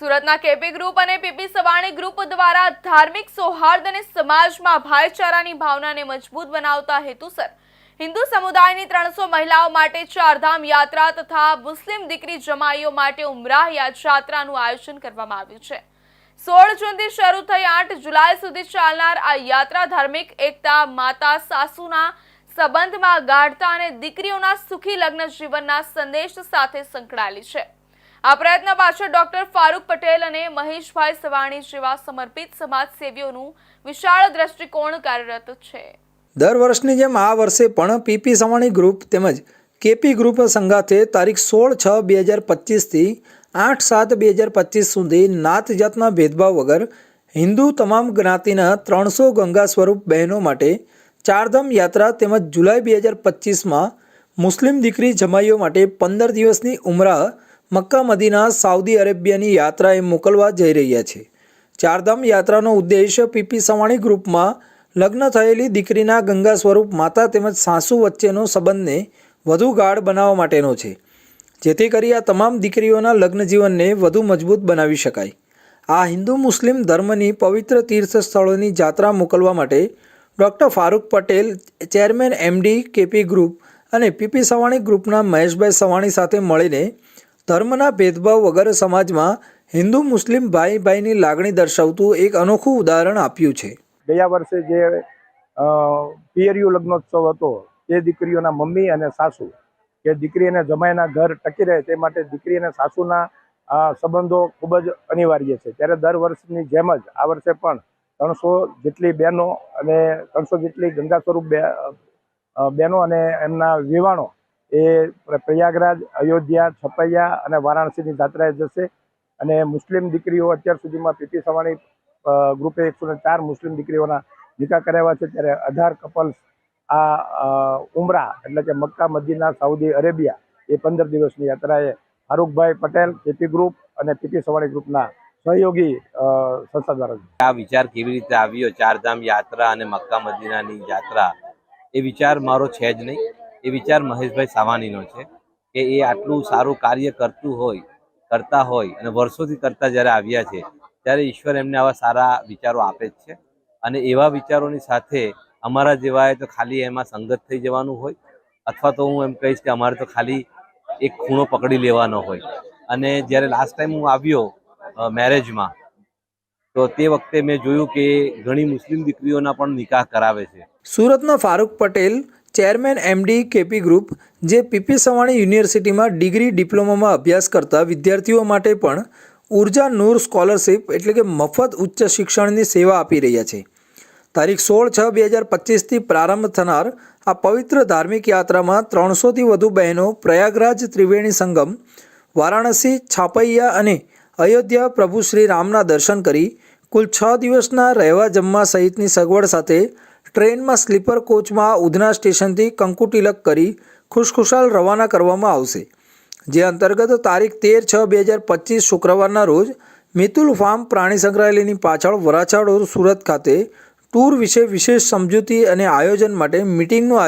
સુરતના KP group અને PP Savani group દ્વારા ધાર્મિક સૌહાર્દ અને સમાજમાં ભાઈચારાની ભાવનાને મજબૂત બનાવતા હેતુસર. હિન્દુ સમુદાયની ત્રણસો મહિલાઓ માટે ચારધામ યાત્રા તથા મુસ્લિમ દીકરી જમાઈઓ માટે ઉમરાહ યાત્રાનું આયોજન કરવામાં આવ્યું છે. સોળ જૂનથી શરૂ થઈ આઠ જુલાઈ સુધી ચાલનાર આ યાત્રા ધાર્મિક એકતા, માતા, સાસુના સંબંધમાં ગાઢતા અને દીકરીઓના સુખી લગ્ન જીવનના સંદેશ સાથે સંકળાયેલી છે. આ પ્રયત્ન પાછળ ડોક્ટર ફારૂક પટેલ અને મહેશભાઈ સવાણી જેવા સમર્પિત સમાજસેવીઓનું વિશાળ દ્રષ્ટિકોણ કાર્યરત છે. દર વર્ષની જેમ આ વર્ષે પણ પીપી સવાણી ગ્રુપ તેમજ કેપી ગ્રુપ સંગાથે તારીખ સોળ છ બે હજાર પચીસથી આઠ સાત બે હજાર પચીસ સુધી નાત જાતના ભેદભાવ વગર હિન્દુ તમામ જ્ઞાતિના ત્રણસો ગંગા સ્વરૂપ બહેનો માટે ચારધામ યાત્રા તેમજ જુલાઈ બે હજાર પચીસમાં મુસ્લિમ દીકરી જમાઈઓ માટે પંદર દિવસની ઉમરાહ મક્કા મદીના સાઉદી અરેબિયાની યાત્રાએ મોકલવા જઈ રહ્યા છે. ચારધામ યાત્રાનો ઉદ્દેશ પીપી સવાણી ગ્રુપમાં લગ્ન થયેલી દીકરીના ગંગા સ્વરૂપ માતા તેમજ સાસુ વચ્ચેનો સંબંધને વધુ ગાઢ બનાવવા માટેનો છે. જેથી કરી આ તમામ દીકરીઓના લગ્ન જીવનને વધુ મજબૂત બનાવી શકાય. આ હિન્દુ મુસ્લિમ ધર્મની પવિત્ર તીર્થ સ્થળોની જાત્રા મોકલવા માટે doctor Farooq Patel, chairman MD KP group અને પીપી સવાણી ગ્રુપના મહેશભાઈ સવાણી સાથે મળીને ધર્મના ભેદભાવ વગર સમાજમાં હિન્દુ મુસ્લિમ ભાઈ ભાઈની લાગણી દર્શાવતું એક અનોખું ઉદાહરણ આપ્યું છે. ગયા વર્ષે જે પિયરિયું લગ્નોત્સવ હતો તે દીકરીઓના મમ્મી અને સાસુ, કે દીકરી અને જમાઈના ઘર ટકી રહે તે માટે દીકરી અને સાસુના સંબંધો ખૂબ જ અનિવાર્ય છે. ત્યારે દર વર્ષની જેમ જ આ વર્ષે પણ ત્રણસો જેટલી બહેનો અને ત્રણસો જેટલી ગંગા સ્વરૂપ બહેનો અને એમના વિવાણો એ પ્રયાગરાજ, અયોધ્યા, છપૈયા અને વારાણસીની જાત્રાએ જશે. અને મુસ્લિમ દીકરીઓ અત્યાર સુધીમાં પીપી સવાણી ગ્રુપે એકસો ચાર મુસ્લિમ દીકરીઓના નિકાહ કરાવ્યા છે. ત્યારે અઢાર કપલ્સ આ ઉમરા એટલે કે મક્કા, મદીના, સાઉદી અરેબિયા એ પંદર દિવસની યાત્રાએ ફારૂકભાઈ પટેલ, પીપી ગ્રુપ અને પીપી સવાણી ગ્રુપના સહયોગી સંસ્થા આ વિચાર કેવી રીતે આવ્યો? ચારધામ યાત્રા અને મક્કા, મદીનાની યાત્રા? એ વિચાર મારો છે જ નહીં. એ વિચાર મહેશભાઈ સાવાનીનો છે કે એ આટલું સારું કાર્ય કરતું હોય, કરતા હોય અને વર્ષોથી કરતા જ્યારે આવ્યા છે, ત્યારે ઈશ્વર એમને આવા સારા વિચારો આપે જ છે. અને એવા વિચારોની સાથે અમારા જેવાએ તો ખાલી એમાં સંગત થઈ જવાનું હોય, અથવા તો હું એમ કહીશ કે અમારે તો ખાલી એક ખૂણો પકડી લેવાનો હોય. અને જ્યારે લાસ્ટ ટાઈમ હું આવ્યો મેરેજમાં તો તે વખતે મેં જોયું કે ઘણી મુસ્લિમ દીકરીઓના પણ નિકાહ કરાવે છે. સુરતના Farooq Patel chairman MD KP group, જે પીપી સવાણી યુનિવર્સિટીમાં ડિગ્રી ડિપ્લોમામાં અભ્યાસ કરતા વિદ્યાર્થીઓ માટે પણ ઊર્જા નૂર સ્કોલરશિપ એટલે કે મફત ઉચ્ચ શિક્ષણની સેવા આપી રહ્યા છે. તારીખ સોળ છ બે હજાર પચીસથી પ્રારંભ થનાર આ પવિત્ર ધાર્મિક યાત્રામાં ત્રણસોથી વધુ બહેનો પ્રયાગરાજ ત્રિવેણી સંગમ, વારાણસી, છાપૈયા અને અયોધ્યા પ્રભુ શ્રી રામના દર્શન કરી કુલ છ દિવસના રહેવા જમવા સહિતની સગવડ સાથે ટ્રેનમાં સ્લીપર કોચમાં ઉધના સ્ટેશનથી કંકુટિલક કરી ખુશખુશાલ રવાના કરવામાં આવશે. જે અંતર્ગત તારીખ તેર છ બે હજાર પચીસ શુક્રવારના રોજ મિતુલ ફાર્મ પ્રાણી સંગ્રહાલયની પાછળ વરાછાડ સુરત ખાતે ટૂર વિશે વિશેષ સમજૂતી અને આયોજન માટે મિટિંગનું